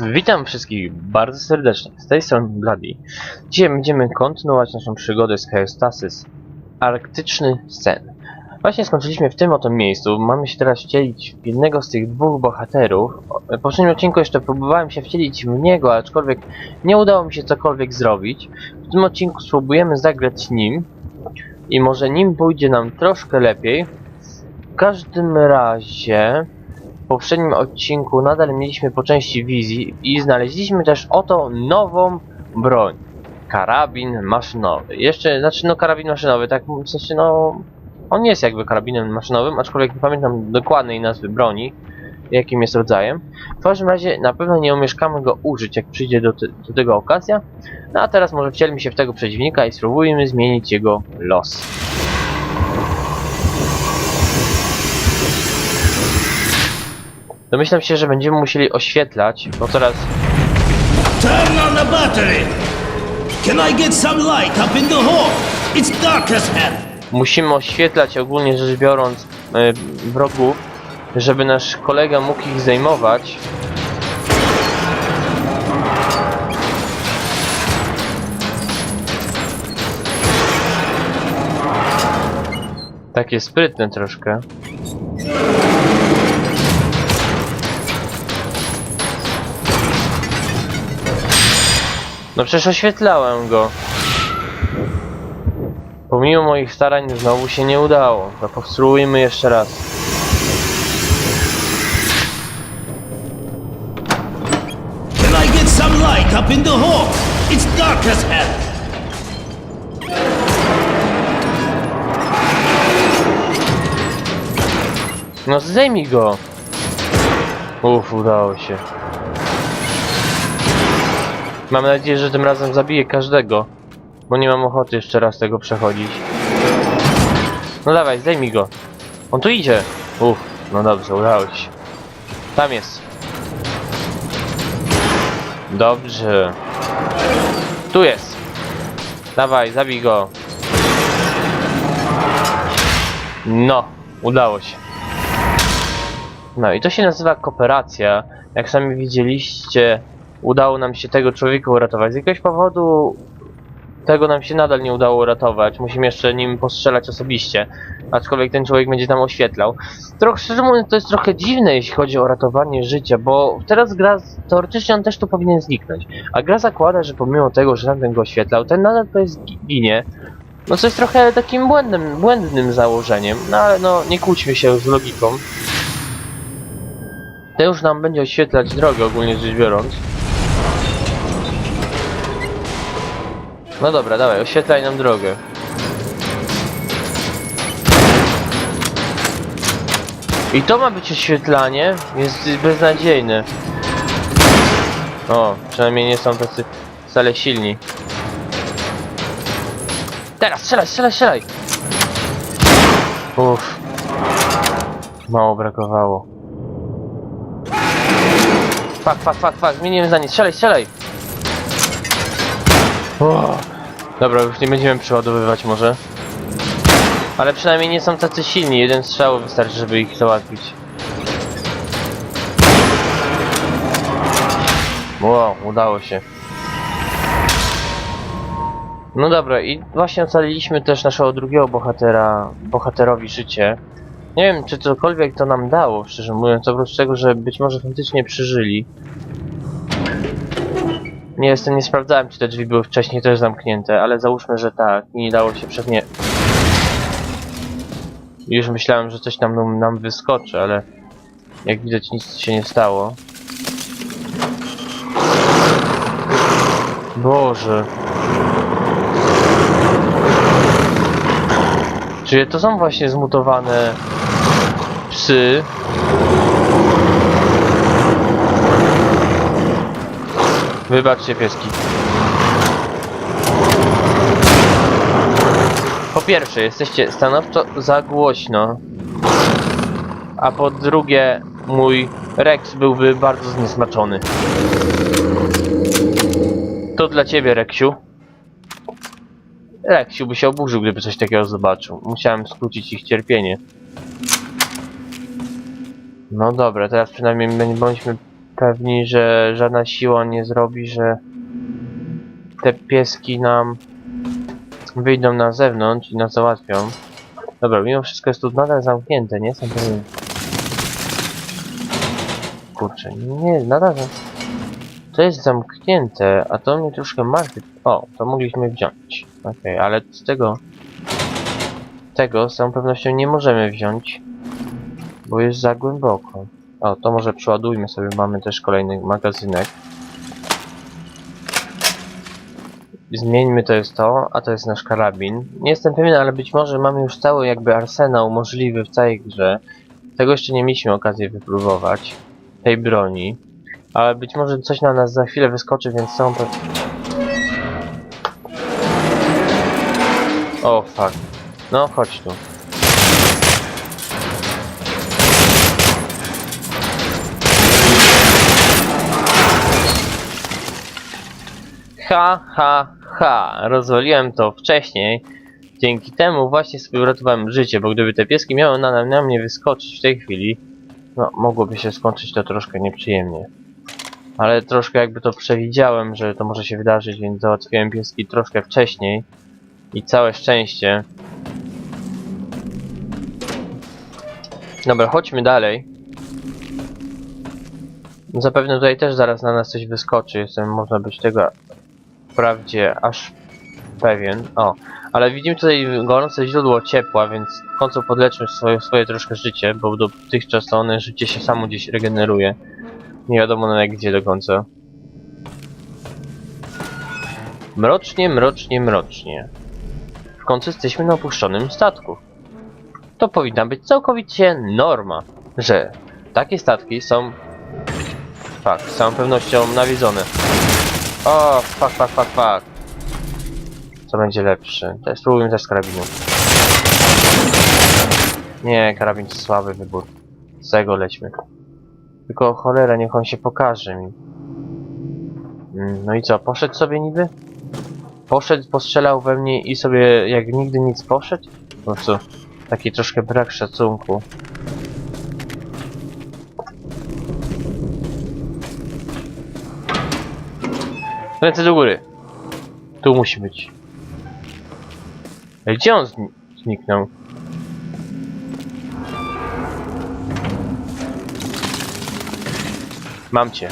Witam wszystkich bardzo serdecznie. Z tej strony Bloody. Dzisiaj będziemy kontynuować naszą przygodę z Hyostasis. Arktyczny sen. Właśnie skończyliśmy w tym oto miejscu. Mamy się teraz wcielić w jednego z tych dwóch bohaterów. W poprzednim odcinku jeszcze próbowałem się wcielić w niego, aczkolwiek nie udało mi się cokolwiek zrobić. W tym odcinku spróbujemy zagrać nim. I może nim pójdzie nam troszkę lepiej. W każdym razie... W poprzednim odcinku nadal mieliśmy po części wizji i znaleźliśmy też oto nową broń. Karabin maszynowy. Jeszcze, znaczy no karabin maszynowy, tak w sensie no... On jest jakby karabinem maszynowym, aczkolwiek nie pamiętam dokładnej nazwy broni, jakim jest rodzajem. W każdym razie na pewno nie omieszkamy go użyć, jak przyjdzie do, te, do tego okazja. No a teraz może wcielmy się w tego przeciwnika i spróbujmy zmienić jego los. Domyślam się, że będziemy musieli oświetlać, bo teraz Turn on the battery! Can I get some light up in the hall? It's dark as hell! musimy oświetlać ogólnie rzecz biorąc e, wrogów, żeby nasz kolega mógł ich zajmować. Takie sprytne troszkę. No przecież oświetlałem go. Pomimo moich starań znowu się nie udało. To powtórujmy jeszcze raz. Can I get some light up in the hall? It's dark as hell! No zdejmij go! Uff, udało się. Mam nadzieję, że tym razem zabiję każdego. Bo nie mam ochoty jeszcze raz tego przechodzić. No dawaj, zdejmij go. On tu idzie. Uff, no dobrze, udało się. Tam jest. Dobrze. Tu jest. Dawaj, zabij go. No, udało się. No i to się nazywa kooperacja. Jak sami widzieliście, udało nam się tego człowieka uratować. Z jakiegoś powodu tego nam się nadal nie udało uratować. Musimy jeszcze nim postrzelać osobiście. Aczkolwiek ten człowiek będzie tam oświetlał. Trochę szczerze mówiąc, to jest trochę dziwne, jeśli chodzi o ratowanie życia, bo teraz gra, teoretycznie on też tu powinien zniknąć. A gra zakłada, że pomimo tego, że tamten go oświetlał, ten nadal to jest ginie. No co jest trochę takim błędem, błędnym założeniem. No ale no, nie kłóćmy się z logiką. To już nam będzie oświetlać drogę ogólnie rzecz biorąc. No dobra, dawaj, oświetlaj nam drogę. I to ma być oświetlanie? Jest beznadziejne. O, przynajmniej nie są tacy wcale silni. Teraz, strzelaj, strzelaj, strzelaj! Uff. Mało brakowało. Fak, fak, fak, fak, zmieniłem zdanie. Strzelaj, strzelaj! Dobra, już nie będziemy przeładowywać może. Ale przynajmniej nie są tacy silni. Jeden strzał wystarczy, żeby ich załatwić. Wow, udało się. No dobra, i właśnie ocaliliśmy też naszego drugiego bohatera, bohaterowi życie. Nie wiem, czy cokolwiek to nam dało, szczerze mówiąc, oprócz tego, że być może faktycznie przeżyli. Nie jestem, nie sprawdzałem, czy te drzwi były wcześniej też zamknięte, ale załóżmy, że tak i nie dało się przez nie... Już myślałem, że coś tam nam wyskoczy, ale jak widać nic się nie stało. Boże. Czy to są właśnie zmutowane psy? Wybaczcie pieski. Po pierwsze, jesteście stanowczo za głośno. A po drugie, mój Rex byłby bardzo zniesmaczony. To dla ciebie, Reksiu. Reksiu by się oburzył, gdyby coś takiego zobaczył. Musiałem skrócić ich cierpienie. No dobra, teraz przynajmniej bądźmy pewni, że żadna siła nie zrobi, że te pieski nam wyjdą na zewnątrz i nas załatwią. Dobra, mimo wszystko jest tu nadal zamknięte, nie jestem pewien. Kurczę, nie, nadal. To jest zamknięte, a to mnie troszkę martwi. O, to mogliśmy wziąć. Okej, ale z tego... Tego z całą pewnością nie możemy wziąć, bo jest za głęboko. O, to może przeładujmy sobie, mamy też kolejny magazynek. Zmieńmy to jest to, a to jest nasz karabin. Nie jestem pewien, ale być może mamy już cały jakby arsenał możliwy w całej grze. Tego jeszcze nie mieliśmy okazji wypróbować. Tej broni. Ale być może coś na nas za chwilę wyskoczy, więc są pe... O, fuck. No, chodź tu. Ha, ha, ha. Rozwaliłem to wcześniej. Dzięki temu właśnie sobie uratowałem życie, bo gdyby te pieski miały na, na mnie wyskoczyć w tej chwili, no, mogłoby się skończyć to troszkę nieprzyjemnie. Ale troszkę jakby to przewidziałem, że to może się wydarzyć, więc załatwiłem pieski troszkę wcześniej. I całe szczęście. Dobra, chodźmy dalej. Zapewne tutaj też zaraz na nas coś wyskoczy, jestem, można być tego wprawdzie aż pewien. O, ale widzimy tutaj gorące źródło ciepła, więc w końcu podleczmy swoje, swoje troszkę życie, bo dotychczas one życie się samo gdzieś regeneruje. Nie wiadomo nawet gdzie do końca. Mrocznie, mrocznie, mrocznie. W końcu jesteśmy na opuszczonym statku. To powinna być całkowicie norma, że takie statki są... Fak, z całą pewnością nawiedzone. O, fuck, fuck, fuck, fuck. Co będzie lepszy? Spróbujmy też z karabinu. Nie, karabin to słaby wybór. Z tego lećmy. Tylko cholera, niech on się pokaże mi. Mm, No i co, poszedł sobie niby? Poszedł, postrzelał we mnie i sobie jak nigdy nic poszedł? Po prostu taki troszkę brak szacunku. Ręce do góry. Tu musi być. Gdzie on zni zniknął? Mam cię.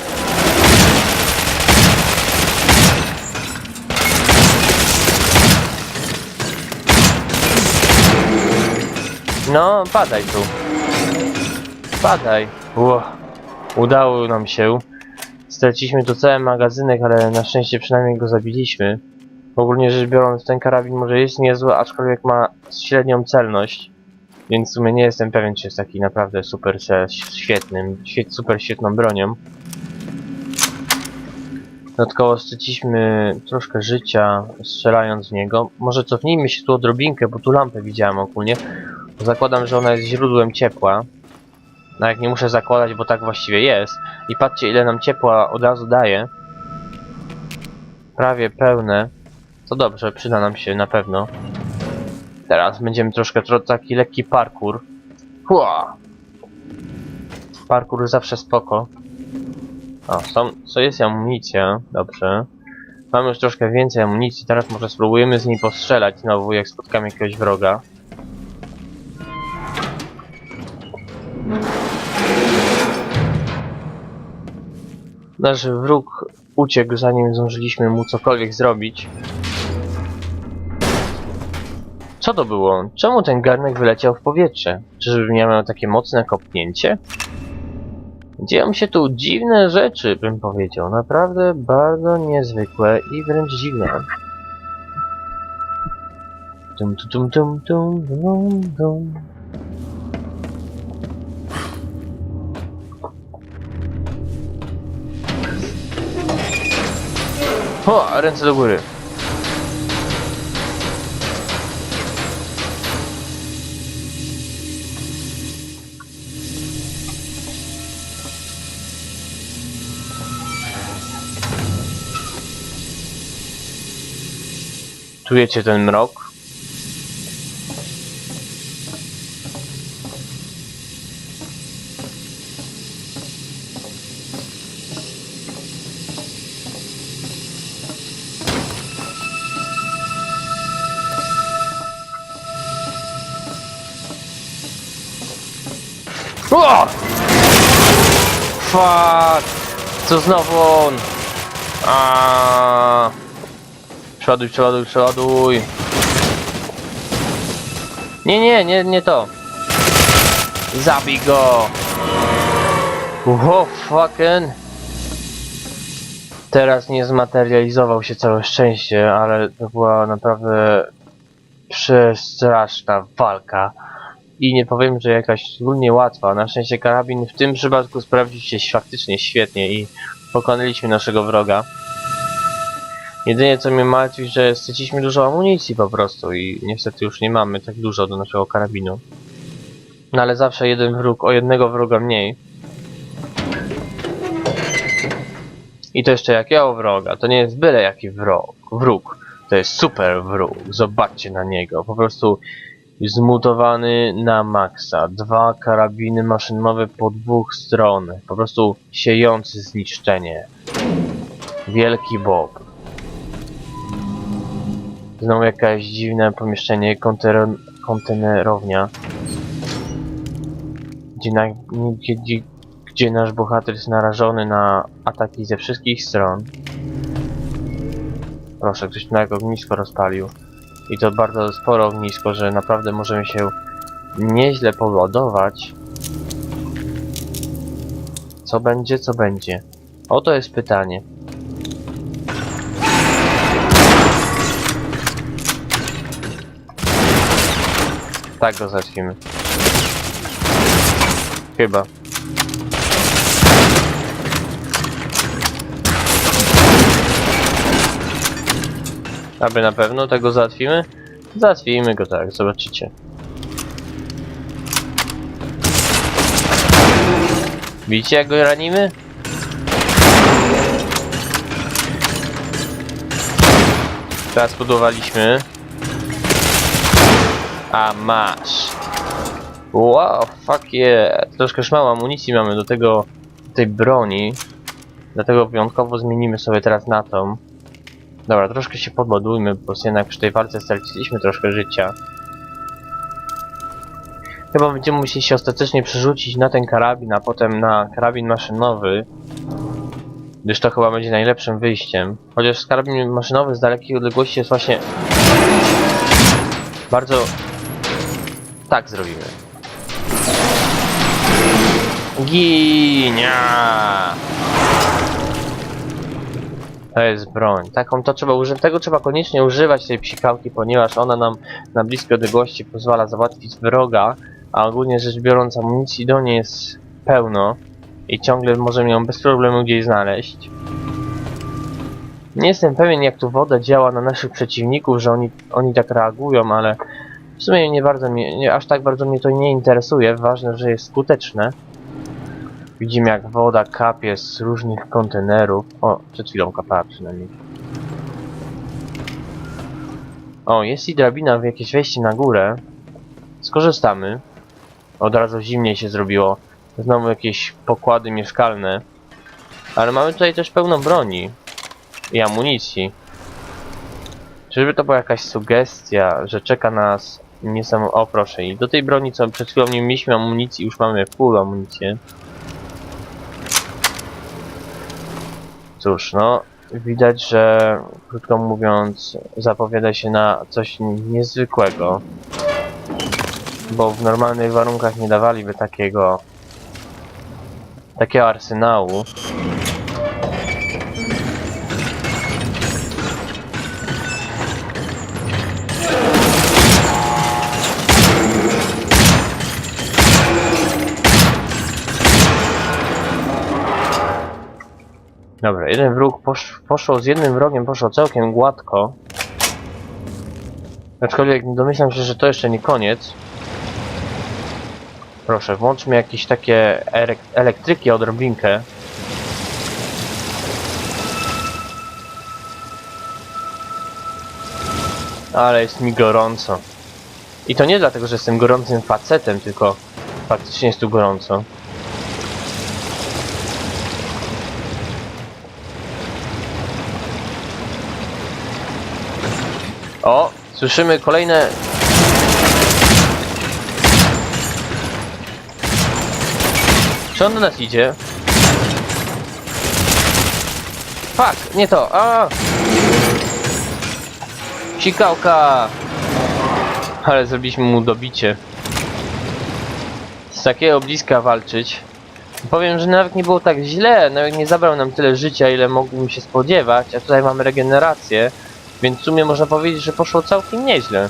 No, padaj tu. Padaj. Ło. Udało nam się. Straciliśmy tu cały magazynek, ale na szczęście przynajmniej go zabiliśmy. Ogólnie rzecz biorąc, ten karabin może jest niezły, aczkolwiek ma średnią celność. Więc w sumie nie jestem pewien, czy jest taki naprawdę super świetnym, świe- super świetną bronią. Dodatkowo straciliśmy troszkę życia strzelając w niego. Może cofnijmy się tu odrobinkę, bo tu lampę widziałem ogólnie. Zakładam, że ona jest źródłem ciepła. No jak nie muszę zakładać, bo tak właściwie jest. I patrzcie ile nam ciepła od razu daje. Prawie pełne. To dobrze, przyda nam się na pewno. Teraz będziemy troszkę tro taki lekki parkour. Hua! Parkour zawsze spoko. O, są, co jest amunicja, dobrze. Mamy już troszkę więcej amunicji, teraz może spróbujemy z niej postrzelać znowu, jak spotkamy jakiegoś wroga. Nasz wróg uciekł, zanim zdążyliśmy mu cokolwiek zrobić. Co to było? Czemu ten garnek wyleciał w powietrze? Czyżby miał takie mocne kopnięcie? Dzieją się tu dziwne rzeczy, bym powiedział. Naprawdę bardzo niezwykłe i wręcz dziwne. Tum, tum, tum, tum, tum, tum, tum. O, ręce do góry. Czujecie ten mrok? O! Fuck! Co znowu on? A. Przeładuj, przeładuj, przeładuj. Nie, nie, nie, nie to. Zabij go! Wow, fucking. Teraz nie zmaterializował się całe szczęście, ale to była naprawdę przestraszna walka. I nie powiem, że jakaś szczególnie łatwa. Na szczęście karabin w tym przypadku sprawdził się faktycznie świetnie i pokonaliśmy naszego wroga. Jedynie co mnie martwi, że straciliśmy dużo amunicji po prostu i niestety już nie mamy tak dużo do naszego karabinu. No ale zawsze jeden wróg, o jednego wroga mniej. I to jeszcze jakiego wroga? To nie jest byle jaki wrog. Wróg. To jest super wróg. Zobaczcie na niego. Po prostu zmutowany na maksa. Dwa karabiny maszynowe po dwóch stron. Po prostu siejący zniszczenie. Wielki Bob. Znowu jakieś dziwne pomieszczenie, konter- kontenerownia. Gdzie, na, gdzie, gdzie, gdzie nasz bohater jest narażony na ataki ze wszystkich stron. Proszę, ktoś jak ognisko rozpalił. I to bardzo sporo ognisko, że naprawdę możemy się nieźle poładować. Co będzie, co będzie? Oto jest pytanie. Tak go zacznijmy. Chyba. Aby na pewno tego załatwimy? Załatwimy go tak, zobaczycie. Widzicie jak go ranimy? Teraz budowaliśmy. A masz. Wow, fuck yeah. Troszkę już mało amunicji mamy do tego, tej broni. Dlatego wyjątkowo zmienimy sobie teraz na tą. Dobra, troszkę się podładujmy, bo jednak przy tej walce straciliśmy troszkę życia. Chyba będziemy musieli się ostatecznie przerzucić na ten karabin, a potem na karabin maszynowy. Gdyż to chyba będzie najlepszym wyjściem. Chociaż karabin maszynowy z dalekiej odległości jest właśnie... Bardzo... Tak zrobimy. Ginia! To jest broń. Taką to trzeba. Tego trzeba koniecznie używać tej psikałki, ponieważ ona nam na bliskiej odległości pozwala załatwić wroga, a ogólnie rzecz biorąc amunicji do niej jest pełno i ciągle możemy ją bez problemu gdzieś znaleźć. Nie jestem pewien jak tu woda działa na naszych przeciwników, że oni, oni tak reagują, ale w sumie nie bardzo mnie, nie, aż tak bardzo mnie to nie interesuje. Ważne, że jest skuteczne. Widzimy jak woda kapie z różnych kontenerów. O, przed chwilą kapała przynajmniej. O, jest i drabina w jakieś wejście na górę. Skorzystamy. Od razu zimniej się zrobiło. Znowu jakieś pokłady mieszkalne. Ale mamy tutaj też pełno broni. I amunicji. Czyżby to była jakaś sugestia, że czeka nas niesam... O proszę, i do tej broni co przed chwilą nie mieliśmy amunicji, już mamy full amunicję. Cóż, no, widać, że krótko mówiąc, zapowiada się na coś niezwykłego. Bo w normalnych warunkach nie dawaliby takiego takiego arsenału. Dobra, jeden wróg posz, poszło z jednym wrogiem, poszło całkiem gładko. Aczkolwiek domyślam się, że to jeszcze nie koniec. Proszę, włączmy jakieś takie elektryki odrobinkę. Ale jest mi gorąco. I to nie dlatego, że jestem gorącym facetem, tylko faktycznie jest tu gorąco. O, słyszymy kolejne Czy on do nas idzie? Fuck, nie to, a! Sikałka! Ale zrobiliśmy mu dobicie. Z takiego bliska walczyć. Powiem, że nawet nie było tak źle, nawet nie zabrał nam tyle życia, ile mógłbym się spodziewać, a tutaj mamy regenerację, więc w sumie można powiedzieć, że poszło całkiem nieźle.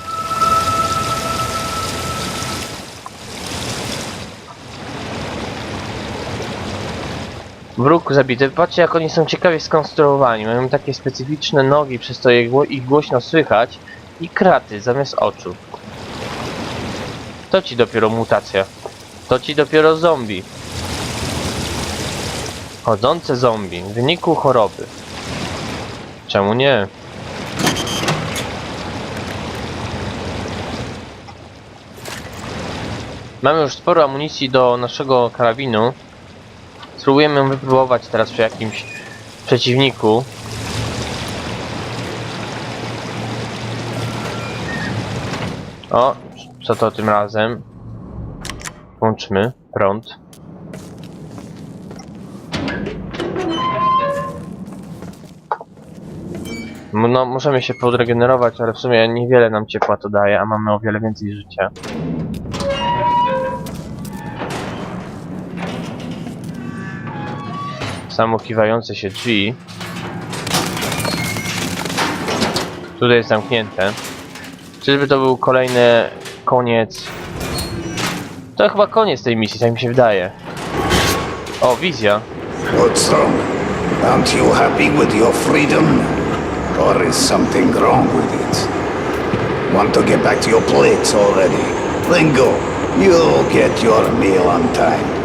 Wróg zabity. Patrzcie jak oni są ciekawie skonstruowani. Mają takie specyficzne nogi, przez to ich głośno słychać i kraty zamiast oczu. To ci dopiero mutacja. To ci dopiero zombie. Chodzące zombie w wyniku choroby. Czemu nie? Mamy już sporo amunicji do naszego karabinu. Spróbujemy ją wypróbować teraz przy jakimś przeciwniku. O, co to tym razem? Włączmy prąd. No, możemy się podregenerować, ale w sumie niewiele nam ciepła to daje, a mamy o wiele więcej życia. Samo kiwające się drzwi. Tutaj jest zamknięte. Czyżby to był kolejny koniec? To chyba koniec tej misji, tak mi się wydaje. O, wizja. Wrong? Aren't you happy with your freedom? Or is something wrong with it? Want to get back to your plates already? Then. You'll get your meal on time.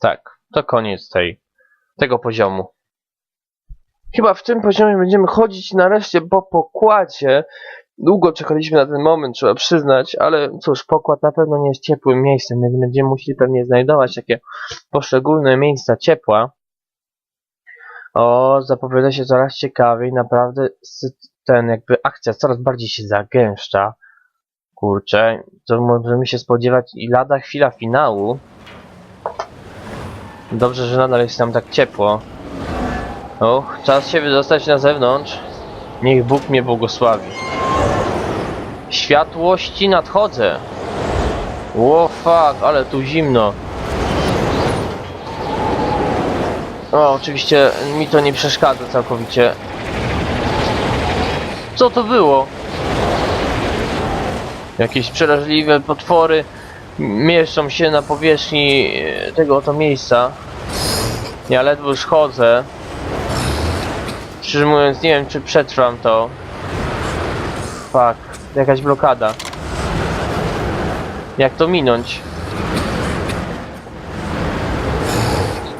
Tak, to koniec tej, tego poziomu. Chyba w tym poziomie będziemy chodzić nareszcie po pokładzie. Długo czekaliśmy na ten moment, trzeba przyznać, ale cóż, pokład na pewno nie jest ciepłym miejscem, więc będziemy musieli pewnie znajdować takie poszczególne miejsca ciepła. O, zapowiada się coraz ciekawiej, naprawdę ten jakby akcja coraz bardziej się zagęszcza. Kurczę, to możemy się spodziewać i lada chwila finału. Dobrze, że nadal jest tam tak ciepło. Och, czas się wydostać na zewnątrz. Niech Bóg mnie błogosławi. Światłości nadchodzę. Ło fuck, ale tu zimno. O, oczywiście mi to nie przeszkadza całkowicie. Co to było? Jakieś przeraźliwe potwory mieszczą się na powierzchni e, tego oto miejsca. Ja ledwo już chodzę. Szczerze mówiąc, nie wiem czy przetrwam to. Fuck, jakaś blokada. Jak to minąć?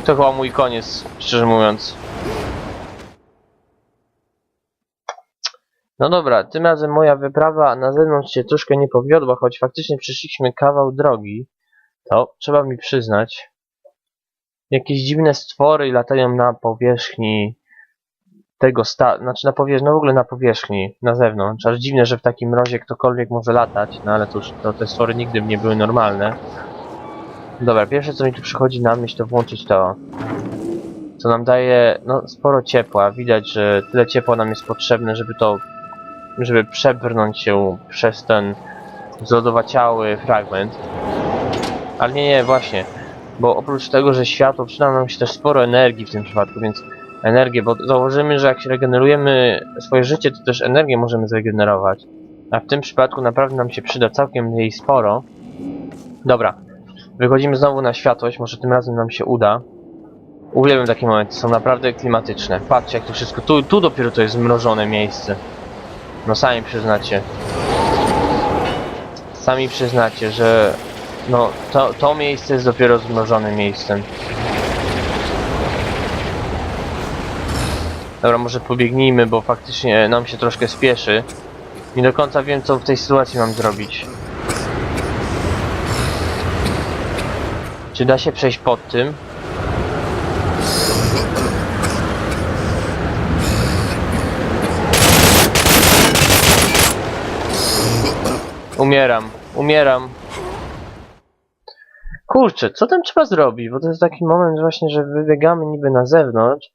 To chyba mój koniec, szczerze mówiąc. No dobra, tym razem moja wyprawa na zewnątrz się troszkę nie powiodła, choć faktycznie przeszliśmy kawał drogi. To trzeba mi przyznać. Jakieś dziwne stwory latają na powierzchni tego sta... Znaczy na powierzchni, no w ogóle na powierzchni, na zewnątrz. Aż dziwne, że w takim mrozie ktokolwiek może latać, no ale cóż, to te stwory nigdy nie były normalne. Dobra, pierwsze co mi tu przychodzi na myśl to włączyć to. Co nam daje, no, sporo ciepła. Widać, że tyle ciepła nam jest potrzebne, żeby to żeby przebrnąć się przez ten zlodowaciały fragment. Ale nie, nie, właśnie. Bo oprócz tego, że światło przyda nam się też sporo energii w tym przypadku, więc energię, bo założymy, że jak się regenerujemy swoje życie, to też energię możemy zregenerować. A w tym przypadku naprawdę nam się przyda całkiem jej sporo. Dobra. Wychodzimy znowu na światłość, może tym razem nam się uda. Uwielbiam takie momenty, są naprawdę klimatyczne. Patrzcie jak to wszystko, tu, tu dopiero to jest zmrożone miejsce. No sami przyznacie. Sami przyznacie, że no to, to miejsce jest dopiero zmrożonym miejscem. Dobra, może pobiegnijmy, bo faktycznie nam się troszkę spieszy. Nie do końca wiem, co w tej sytuacji mam zrobić. Czy da się przejść pod tym? Umieram, umieram. Kurczę, co tam trzeba zrobić? Bo to jest taki moment właśnie, że wybiegamy niby na zewnątrz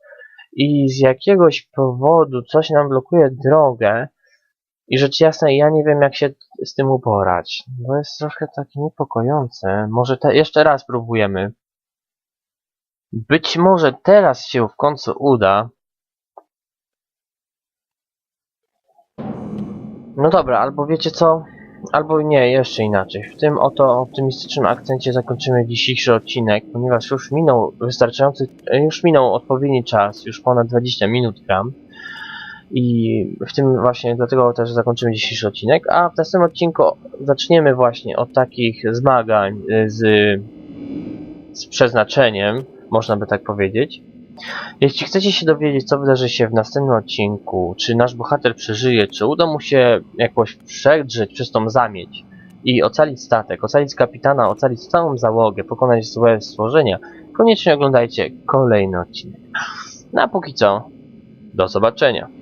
i z jakiegoś powodu coś nam blokuje drogę i rzecz jasna ja nie wiem jak się z tym uporać. To jest troszkę takie niepokojące. Może te, jeszcze raz próbujemy. Być może teraz się w końcu uda. No dobra, albo wiecie co? Albo nie, jeszcze inaczej. W tym oto optymistycznym akcencie zakończymy dzisiejszy odcinek, ponieważ już minął wystarczający, już minął odpowiedni czas, już ponad 20 minut gram. I w tym właśnie dlatego też zakończymy dzisiejszy odcinek, a w następnym odcinku zaczniemy właśnie od takich zmagań y, z, z przeznaczeniem, można by tak powiedzieć. Jeśli chcecie się dowiedzieć, co wydarzy się w następnym odcinku, czy nasz bohater przeżyje, czy uda mu się jakoś przedrzeć przez tą zamieć i ocalić statek, ocalić kapitana, ocalić całą załogę, pokonać złe stworzenia, koniecznie oglądajcie kolejny odcinek. No a póki co, do zobaczenia.